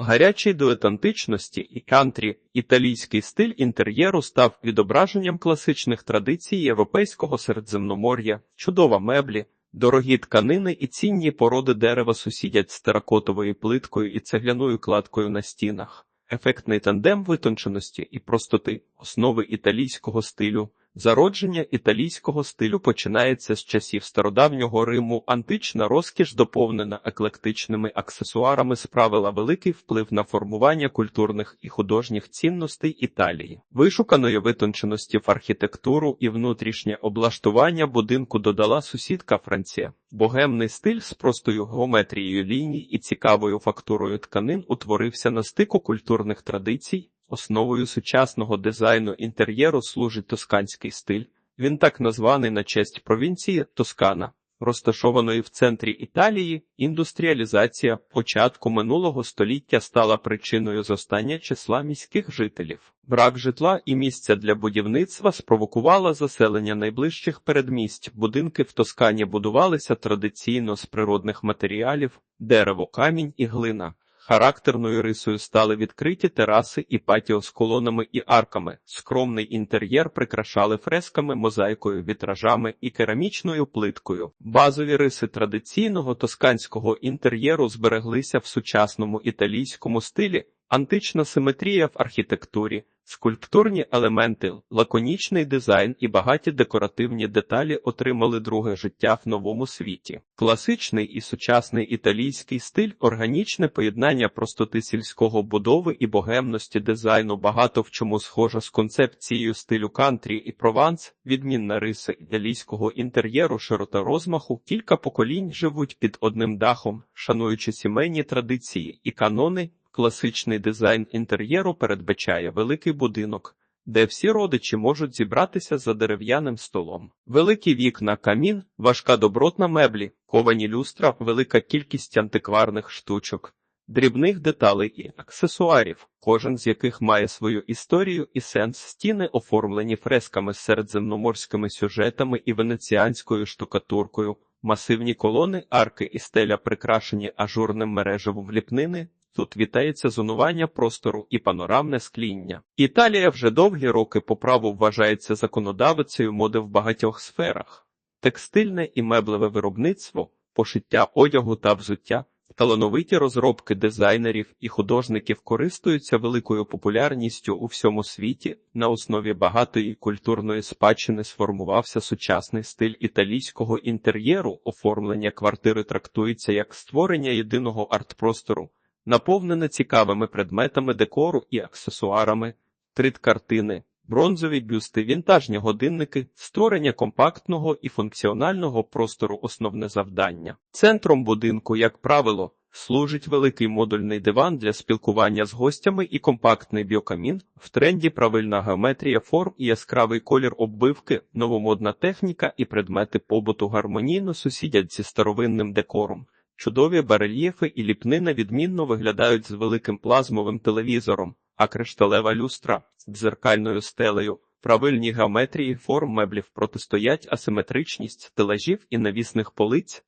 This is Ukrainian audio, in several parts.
Гарячий до етантичності і кантрі італійський стиль інтер'єру став відображенням класичних традицій європейського середземномор'я, чудова меблі, дорогі тканини і цінні породи дерева сусідять з теракотовою плиткою і цегляною кладкою на стінах. Ефектний тандем витонченості і простоти основи італійського стилю. Зародження італійського стилю починається з часів стародавнього Риму. Антична розкіш, доповнена еклектичними аксесуарами, справила великий вплив на формування культурних і художніх цінностей Італії. Вишуканої витонченості в архітектуру і внутрішнє облаштування будинку додала сусідка Франція. Богемний стиль з простою геометрією ліній і цікавою фактурою тканин утворився на стику культурних традицій. Основою сучасного дизайну інтер'єру служить тосканський стиль. Він так названий на честь провінції Тоскана, розташованої в центрі Італії. Індустріалізація початку минулого століття стала причиною зростання числа міських жителів. Брак житла і місця для будівництва спровокувала заселення найближчих передмість. Будинки в Тоскані будувалися традиційно з природних матеріалів: дерево, камінь і глина. Характерною рисою стали відкриті тераси і патіо з колонами і арками. Скромний інтер'єр прикрашали фресками, мозаїкою, вітражами і керамічною плиткою. Базові риси традиційного тосканського інтер'єру збереглися в сучасному італійському стилі, антична симетрія в архітектурі, скульптурні елементи, лаконічний дизайн і багаті декоративні деталі отримали друге життя в новому світі. Класичний і сучасний італійський стиль, органічне поєднання простоти сільського будови і богемності дизайну багато в чому схоже з концепцією стилю кантрі і прованс, відмінна риса італійського інтер'єру, широта розмаху, кілька поколінь живуть під одним дахом, шануючи сімейні традиції і канони. Класичний дизайн інтер'єру передбачає великий будинок, де всі родичі можуть зібратися за дерев'яним столом. Великі вікна, камін, важка добротна меблі, ковані люстра, велика кількість антикварних штучок, дрібних деталей і аксесуарів, кожен з яких має свою історію і сенс. Стіни оформлені фресками з середземноморськими сюжетами і венеціанською штукатуркою, масивні колони, арки і стеля прикрашені ажурним мережевом ліпнини. Тут вітається зонування простору і панорамне скління. Італія вже довгі роки по праву вважається законодавицею моди в багатьох сферах: текстильне і меблеве виробництво, пошиття одягу та взуття, талановиті розробки дизайнерів і художників користуються великою популярністю у всьому світі. На основі багатої культурної спадщини сформувався сучасний стиль італійського інтер'єру. Оформлення квартири трактується як створення єдиного арт-простору наповнене цікавими предметами декору і аксесуарами, трит-картини, бронзові бюсти, вінтажні годинники, створення компактного і функціонального простору основне завдання. Центром будинку, як правило, служить великий модульний диван для спілкування з гостями і компактний біокамін, в тренді правильна геометрія форм і яскравий колір оббивки, новомодна техніка і предмети побуту гармонійно сусідять зі старовинним декором. Чудові барельєфи і ліпнина відмінно виглядають з великим плазмовим телевізором, а кришталева люстра з дзеркальною стелею, правильні геометрії форм меблів протистоять асиметричність стелажів і навісних полиць.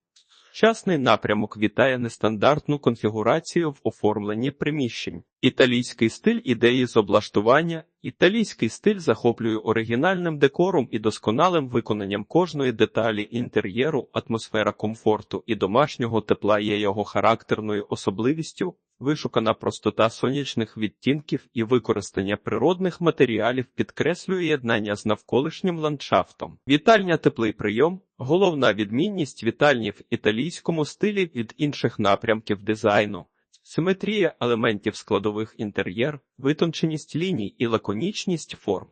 Сучасний напрямок вітає нестандартну конфігурацію в оформленні приміщень. Італійський стиль ідеї з облаштування. Італійський стиль захоплює оригінальним декором і досконалим виконанням кожної деталі інтер'єру, атмосфера комфорту і домашнього тепла є його характерною особливістю, вишукана простота сонячних відтінків і використання природних матеріалів підкреслює єднання з навколишнім ландшафтом. Вітальня теплий прийом, головна відмінність вітальні в італійському стилі від інших напрямків дизайну. Симетрія елементів складових інтер'єр, витонченість ліній і лаконічність форм.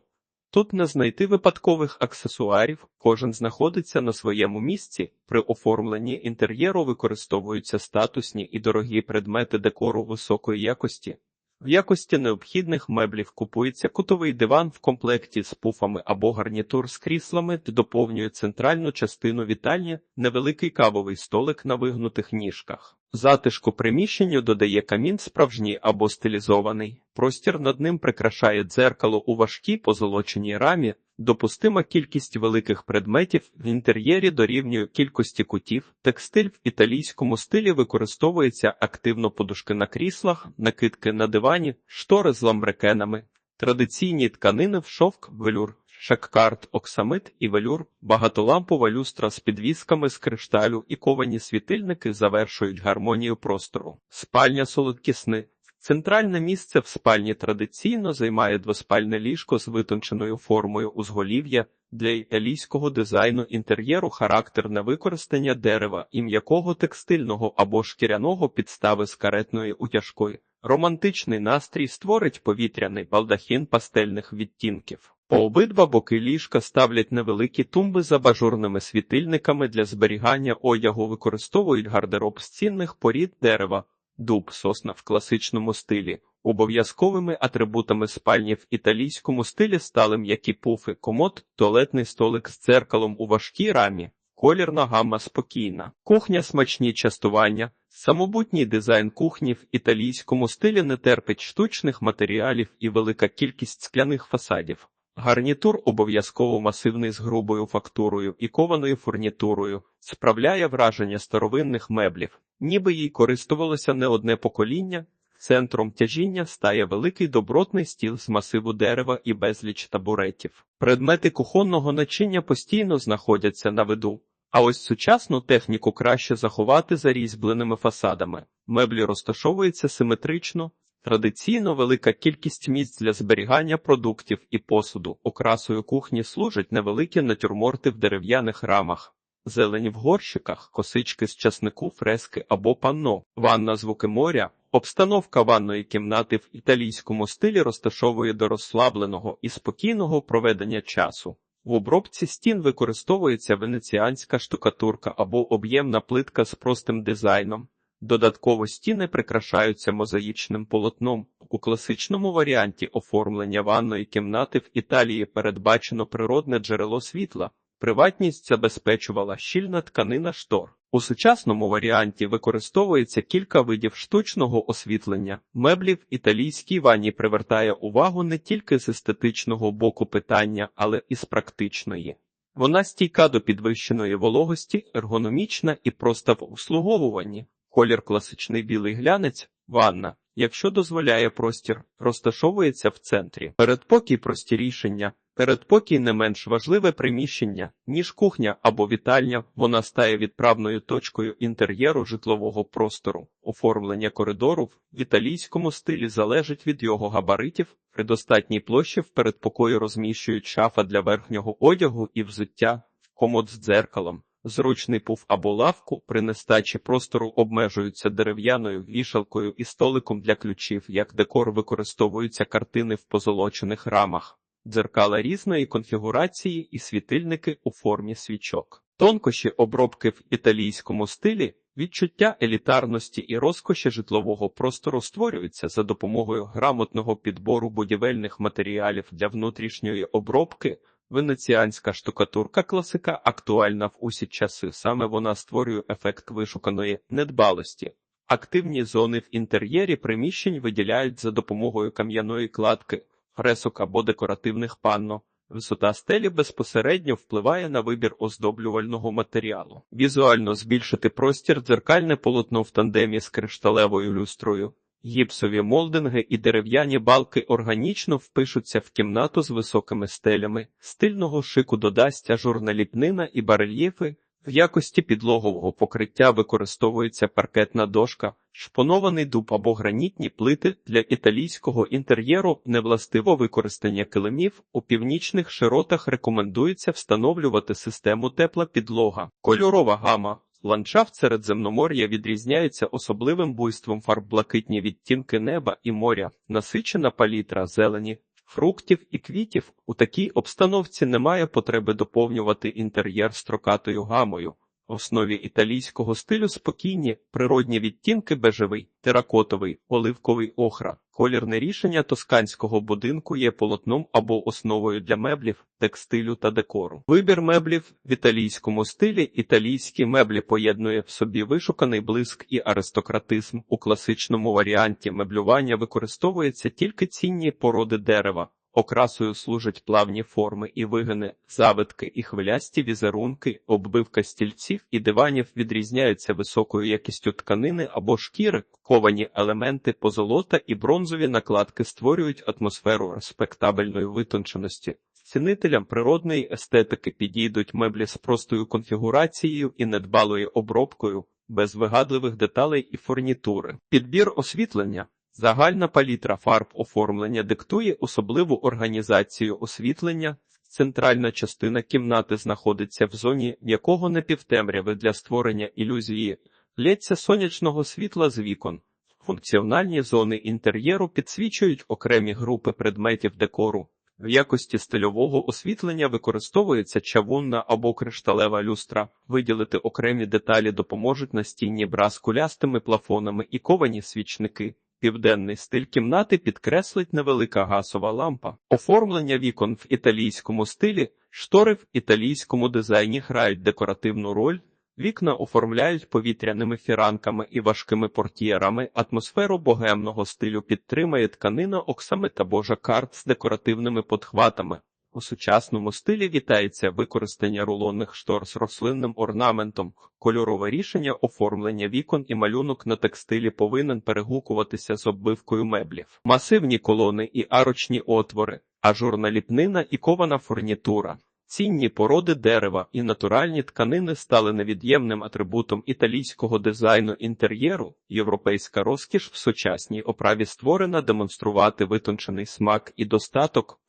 Тут не знайти випадкових аксесуарів, кожен знаходиться на своєму місці. При оформленні інтер'єру використовуються статусні і дорогі предмети декору високої якості. В якості необхідних меблів купується кутовий диван в комплекті з пуфами або гарнітур з кріслами, доповнює центральну частину вітальні, невеликий кавовий столик на вигнутих ніжках. Затишку приміщенню додає камін справжній або стилізований. Простір над ним прикрашає дзеркало у важкій позолоченій рамі, Допустима кількість великих предметів в інтер'єрі дорівнює кількості кутів. Текстиль в італійському стилі використовується активно подушки на кріслах, накидки на дивані, штори з ламбрекенами, традиційні тканини в шовк, велюр, шаккард, оксамит і велюр, багатолампова люстра з підвісками з кришталю і ковані світильники завершують гармонію простору. Спальня солодкісни. Центральне місце в спальні традиційно займає двоспальне ліжко з витонченою формою узголів'я. Для італійського дизайну інтер'єру характерне використання дерева і м'якого текстильного або шкіряного підстави з каретної утяжкою. Романтичний настрій створить повітряний балдахін пастельних відтінків. По обидва боки ліжка ставлять невеликі тумби з абажурними світильниками для зберігання одягу, використовують гардероб з цінних порід дерева, дуб, сосна в класичному стилі. Обов'язковими атрибутами спальні в італійському стилі стали м'які пуфи, комод, туалетний столик з дзеркалом у важкій рамі, колірна гамма спокійна, кухня смачні частування, самобутній дизайн кухні в італійському стилі не терпить штучних матеріалів і велика кількість скляних фасадів. Гарнітур обов'язково масивний з грубою фактурою і кованою фурнітурою, справляє враження старовинних меблів, ніби їй користувалося не одне покоління. Центром тяжіння стає великий добротний стіл з масиву дерева і безліч табуретів. Предмети кухонного начиння постійно знаходяться на виду, а ось сучасну техніку краще заховати за різьбленими фасадами. Меблі розташовуються симетрично, Традиційно велика кількість місць для зберігання продуктів і посуду. Окрасою кухні служать невеликі натюрморти в дерев'яних рамах, зелені в горщиках, косички з часнику, фрески або панно, ванна звуки моря. Обстановка ванної кімнати в італійському стилі розташовує до розслабленого і спокійного проведення часу. В обробці стін використовується венеціанська штукатурка або об'ємна плитка з простим дизайном. Додатково стіни прикрашаються мозаїчним полотном. У класичному варіанті оформлення ванної кімнати в Італії передбачено природне джерело світла. Приватність забезпечувала щільна тканина штор. У сучасному варіанті використовується кілька видів штучного освітлення. Меблі в італійській ванні привертає увагу не тільки з естетичного боку питання, але і з практичної. Вона стійка до підвищеної вологості, ергономічна і проста в обслуговуванні. Колір класичний білий глянець, ванна, якщо дозволяє простір, розташовується в центрі. Передпокій прості рішення. Передпокій не менш важливе приміщення, ніж кухня або вітальня, вона стає відправною точкою інтер'єру житлового простору. Оформлення коридору в італійському стилі залежить від його габаритів. При достатній площі в передпокої розміщують шафа для верхнього одягу і взуття, комод з дзеркалом. Зручний пуф або лавку при нестачі простору обмежуються дерев'яною вішалкою і столиком для ключів, як декор використовуються картини в позолочених рамах, дзеркала різної конфігурації і світильники у формі свічок. Тонкощі обробки в італійському стилі, відчуття елітарності і розкоші житлового простору створюються за допомогою грамотного підбору будівельних матеріалів для внутрішньої обробки. Венеціанська штукатурка класика актуальна в усі часи, саме вона створює ефект вишуканої недбалості. Активні зони в інтер'єрі приміщень виділяють за допомогою кам'яної кладки, фресок або декоративних панно. Висота стелі безпосередньо впливає на вибір оздоблювального матеріалу. Візуально збільшити простір дзеркальне полотно в тандемі з кришталевою люстрою. Гіпсові молдинги і дерев'яні балки органічно впишуться в кімнату з високими стелями, стильного шику додасть ажурна ліпнина і барельєфи. В якості підлогового покриття використовується паркетна дошка, шпонований дуб або гранітні плити для італійського інтер'єру невластиво використання килимів. У північних широтах рекомендується встановлювати систему тепла підлога, кольорова гама. Ландшафт Середземномор'я відрізняється особливим буйством фарб блакитні відтінки неба і моря, насичена палітра зелені, фруктів і квітів. У такій обстановці немає потреби доповнювати інтер'єр строкатою гамою. В основі італійського стилю спокійні, природні відтінки бежевий, теракотовий, оливковий охра. Колірне рішення тосканського будинку є полотном або основою для меблів, текстилю та декору. Вибір меблів в італійському стилі італійські меблі поєднує в собі вишуканий блиск і аристократизм. У класичному варіанті меблювання використовується тільки цінні породи дерева. Окрасою служать плавні форми і вигини, завитки і хвилясті візерунки, оббивка стільців і диванів відрізняються високою якістю тканини або шкіри, ковані елементи позолота і бронзові накладки створюють атмосферу респектабельної витонченості. Цінителям природної естетики підійдуть меблі з простою конфігурацією і недбалою обробкою, без вигадливих деталей і фурнітури. Підбір освітлення Загальна палітра фарб оформлення диктує особливу організацію освітлення. Центральна частина кімнати знаходиться в зоні якого напівтемряви для створення ілюзії, лється сонячного світла з вікон. Функціональні зони інтер'єру підсвічують окремі групи предметів декору. В якості стильового освітлення використовується чавунна або кришталева люстра. Виділити окремі деталі допоможуть настінні бра з кулястими плафонами і ковані свічники. Південний стиль кімнати підкреслить невелика газова лампа. Оформлення вікон в італійському стилі, штори в італійському дизайні грають декоративну роль. Вікна оформляють повітряними фіранками і важкими портьєрами. Атмосферу богемного стилю підтримує тканина оксами та божа карт з декоративними подхватами. У сучасному стилі вітається використання рулонних штор з рослинним орнаментом. Кольорове рішення оформлення вікон і малюнок на текстилі повинен перегукуватися з оббивкою меблів. Масивні колони і арочні отвори, ажурна ліпнина і кована фурнітура. Цінні породи дерева і натуральні тканини стали невід'ємним атрибутом італійського дизайну інтер'єру. Європейська розкіш в сучасній оправі створена демонструвати витончений смак і достаток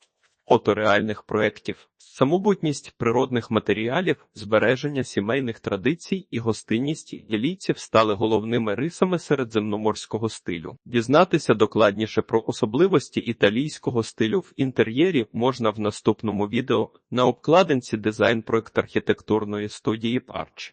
фотореальних проєктів, самобутність природних матеріалів, збереження сімейних традицій і гостинність італійців стали головними рисами середземноморського стилю. Дізнатися докладніше про особливості італійського стилю в інтер'єрі можна в наступному відео на обкладинці дизайн проект архітектурної студії Парч.